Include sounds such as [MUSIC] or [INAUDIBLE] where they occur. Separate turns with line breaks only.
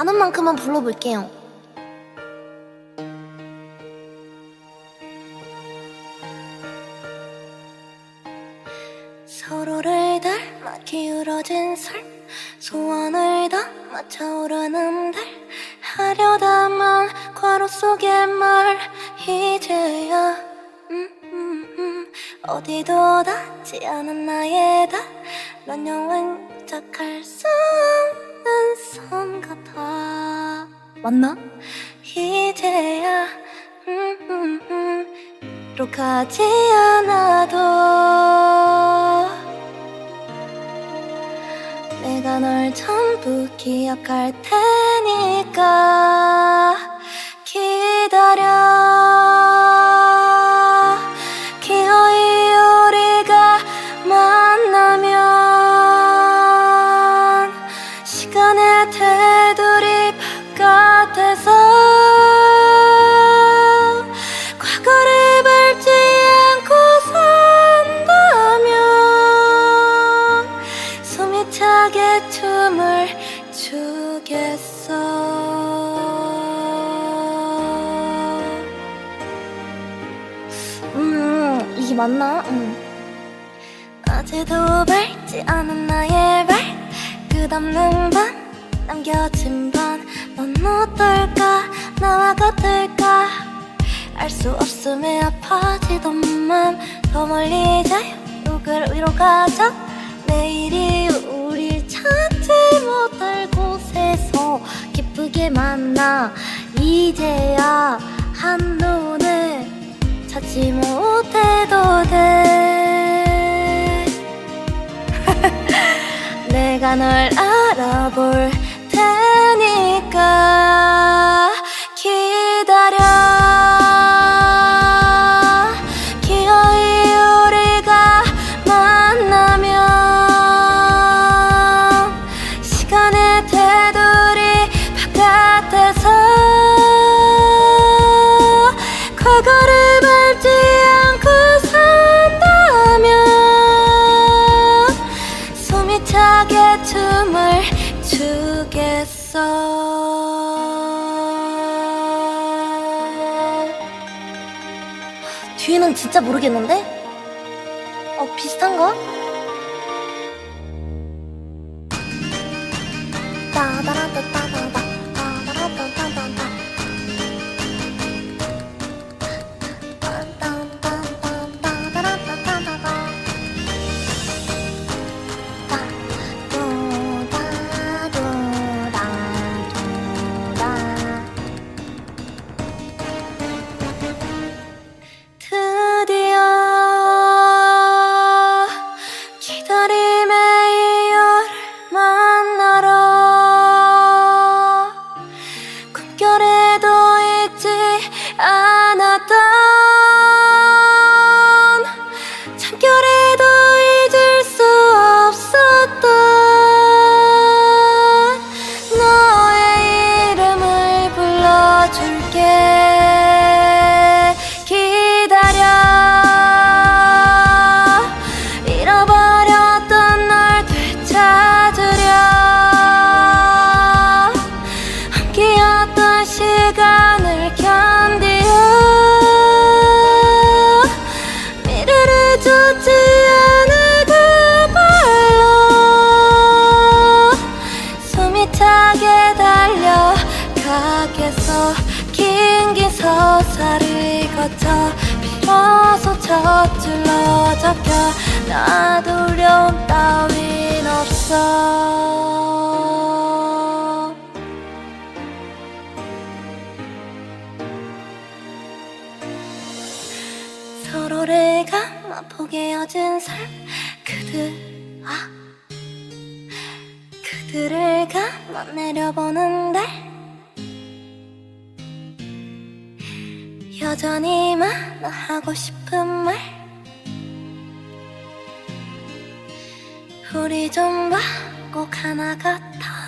아는 만큼만 불러볼게요. 서로를 닮아 기울어진 삶 소원을 담아 차오르는 달 하려다만 괄호 속의 말 이제야 음, 음, 음. 어디도 닿지 않은 나의 달넌 영원 작할 수 없는 선 같아 맞나? 이제야 음, 음, 음. 로 가지 않아도 내가 널 전부 기억할 테니까 기다려 차게 춤을 추겠어. 음 이게 맞나? 음. 아직도 밟지 않은 나의 발. 끝없는 밤 남겨진 밤넌 어떨까? 나와 같을까? 알 수 없음에 아파지던 맘더 멀리 자요 누굴 위로 가자 기쁘게 만나. 이제야 한눈에 찾지 못해도 돼. [LAUGHS] 내가 널 알아볼 뒤는 진짜 모르겠는데? 어 비슷한가? 따다라따따 기다림의 이유를 만나러 꿈결에도 있지 않았던 비로소 첫 줄로 잡혀. 나 두려움 따윈 없어. 서로를 감아 포개어진 삶 그들 아 그들을 감아 내려보는 달 여전히 많아 하고 싶은 말. 우리 좀 봐. 꼭 하나 같아